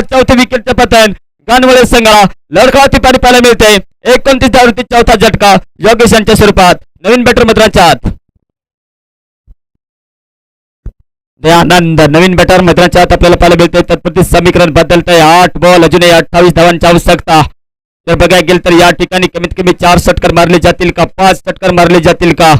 चौथे विकेटचे पतन गानवळे संघाला लढखावती पाणी पाहायला मिळते एकोणतीस धावती चौथा झटका, योगेश यांच्या स्वरूपात. नवीन बॅटर मित्रांच्या दयानंद, नवीन बॅटर मित्रांच्या हात आपल्याला पाहायला मिळते तत्प्रती समीकरण बदलतंय. आठ बॉल अजूनही अठ्ठावीस धावांची आवश्यकता. तर बघायला गेलं तर ठिकाणी कमीत कमी चार षटकर मारले जातील का? पाच षटकर मारले जातील का?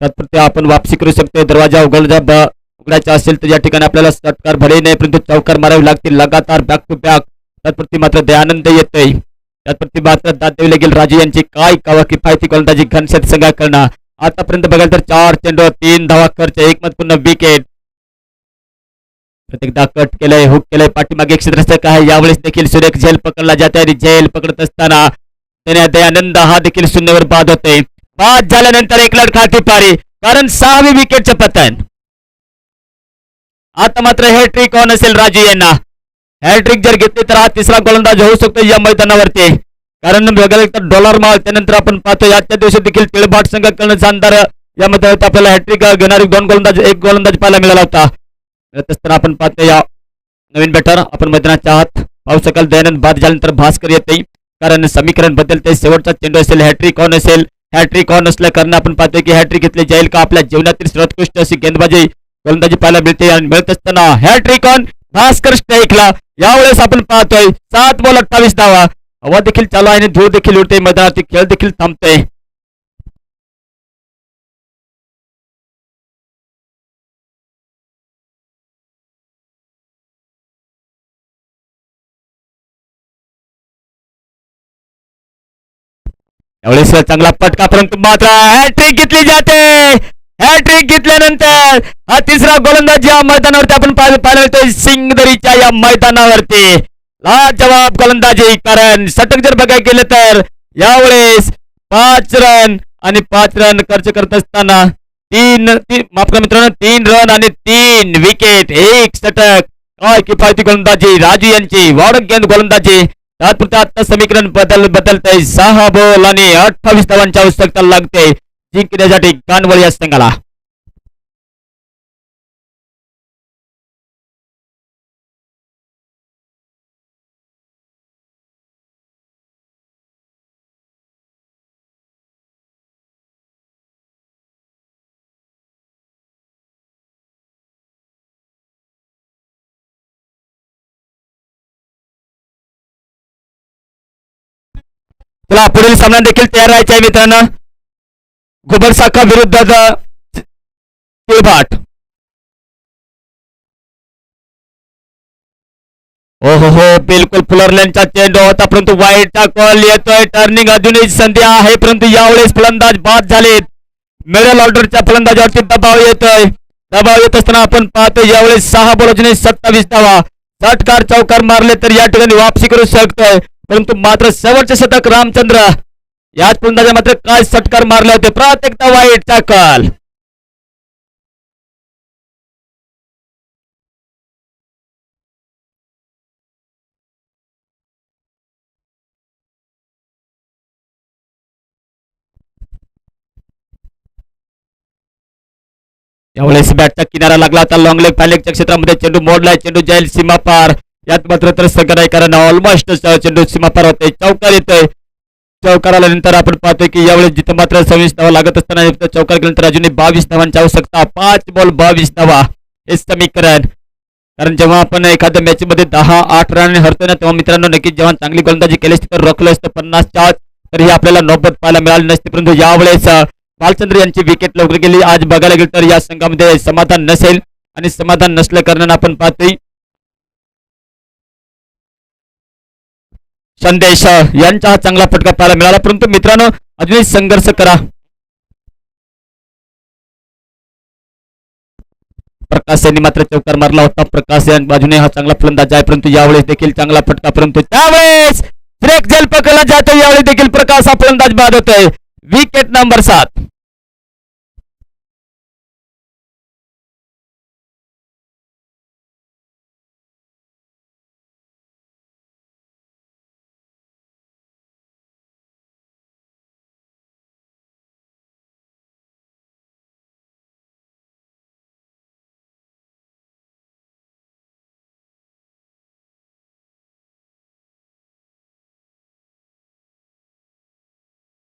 तात्पुरते आपण वापसी करू शकतो दरवाज़ा ब- उघडायचा असेल तर या ठिकाणी आपल्याला षटकार भले नाही परंतु चौकार मारावे लागतील. लगातार बॅक टू बॅक तात्पुरती मात्र दयानंद येतोय. त्याप्रती मात्र दाद द्यावी लागेल राजू यांची काय कावा किफायती गोलंदाजी घनशेत संघा करणं आतापर्यंत बघाल तर चार चेंडू तीन धावा खर्च एक मत पुन्हा विकेट प्रत्येकदा कट केलंय हुक केलंय. पाठीमागे क्षेत्रस्थक आहे यावेळेस देखील सुरेख झेल पकडला जाते आणि झेल पकडत असताना त्याने दयानंद हा देखील शून्यवर बाद होते बाद झाल्यानंतर एक लढ खाती पारी. कारण सहावी विकेटचं पतन. आता मात्र हॅट्रिक ऑन असेल राजू यांना हॅट्रिक जर घेतली तर हा तिसरा गोलंदाज होऊ शकतो या मैदानावरती कारण बघायला तर डॉलर माल त्यानंतर आपण पाहतो आजच्या दिवशी देखील तिळबाट संघ करणं शानदार आपल्याला हॅट्रिक घेणारी दोन गोलंदाज एक गोलंदाज पाहायला मिळाला होता असताना आपण नवीन बॅटर आपण मैदानाच्या आत पाहू शकाल दयानंद बाद झाल्यानंतर भास्कर येते कारण समीकरण बदलते शेवटचा चेंडू असेल हॅट्रिक ऑन असेल हॅट्रिक ऑन असल्या कारण आपण पाहतोय की हॅट्रिक घेतली का आपल्या जीवनातील सर्वोत्कृष्ट अशी गेंदबाजी गोलंदाजी पाहायला मिळते आणि मिळत ऑन भास्कर स्ट्राईकला यावेळेस आपण सात बॉल अठ्ठावीस धावा. हवा देखील चालू आणि धूळ देखील उडते. खेळ देखील थांबतोय. यावेळेस चांगला पटका परंतु मात्र हॅट्रिक घेतली जाते. हॅट्रिक घेतल्यानंतर हा तिसरा गोलंदाज या मैदानावरती आपण पाहायला मिळतोय सिंगदरीच्या या मैदानावरती. जवाब गोलंदाजी कारण षटक जर बघायला गेलं तर यावेळेस पाच रन आणि पाच रन खर्च करत असताना तीन तीन माफ करा मित्रांनो तीन रन आणि तीन विकेट एक षटक काय किफायती गोलंदाजी. राजू यांची वाढत गेंद गोलंदाजी. तात्पुरता आता समीकरण बदल बदलतंय. सहा बॉल आणि अठ्ठावीस धावांची आवश्यकता लागते. जिंकण्यासाठी गांडवल या संघाला चला पुढील सामना देखील तयार राहायचा आहे मित्रांनो. घुबड साखा विरुद्ध तिळबाट हो हो हो बिलकुल फुलरल्यांचा चेंडू होता, परंतु वाईटचा कॉल येतोय टर्निंग अजूनही संधी आहे परंतु यावेळेस फलंदाज बाद झालेत मिडल ऑर्डरच्या फलंदाजावरती दबाव येतोय दबाव येत असताना आपण पाहतो यावेळेस सहा बॉल अजूनही सत्तावीस धावा षटकार चौकार मारले तर या वापसी करू शकतोय परंतु मात्र शेवटचे शतक रामचंद्र। याच फलंदाजा मात्र काय षटकार मारले होते प्रत्येकदा वाईटचा कॉल यावेळेस बॅटचा किनारा लागला होता लॉंग लेग पॅलेगच्या क्षेत्रामध्ये चेंडू मोडलाय चेंडू जाईल सीमा पार। यात मात्र त्रस्त नाही कारण ऑलमोस्ट चेंडू सीमा पार होते चौकार येतोय चौकार आल्यानंतर आपण पाहतोय की यावेळेस जिथे मात्र सव्वीस धावा लागत असताना चौकार केल्यानंतर अजूनही बावीस धावांची आवश्यकता पाच बॉल बावीस धावा हे समीकरण. कारण जेव्हा आपण एखाद्या मॅच मध्ये दहा आठ रन हरतोय ना तेव्हा मित्रांनो नक्कीच जेव्हा चांगली गोलंदाजी केली असती तर रोखलं असतं पन्नास आत तर आपल्याला नौबत पाहायला मिळाली नसते. परंतु यावेळेस बालचंद्र यांची विकेट लवकर गेली. आज बघायला गेलं तर या संघामध्ये समाधान नसेल. आणि समाधान नसल्या कारणाने आपण पाहतोय संदेश यांचा हा चांगला फटका पाहायला मिळाला. परंतु मित्रांनो अजूनही संघर्ष करा. प्रकाश यांनी मात्र चौकार मारला होता. प्रकाश यांनी बाजूने हा चांगला फलंदाज आहे. परंतु यावेळेस देखील चांगला फटका परंतु त्यावेळेस ब्रेक जेल पकडला जातो यावेळी देखील प्रकाश हा फलंदाज बाद होतोय. विकेट नंबर सात.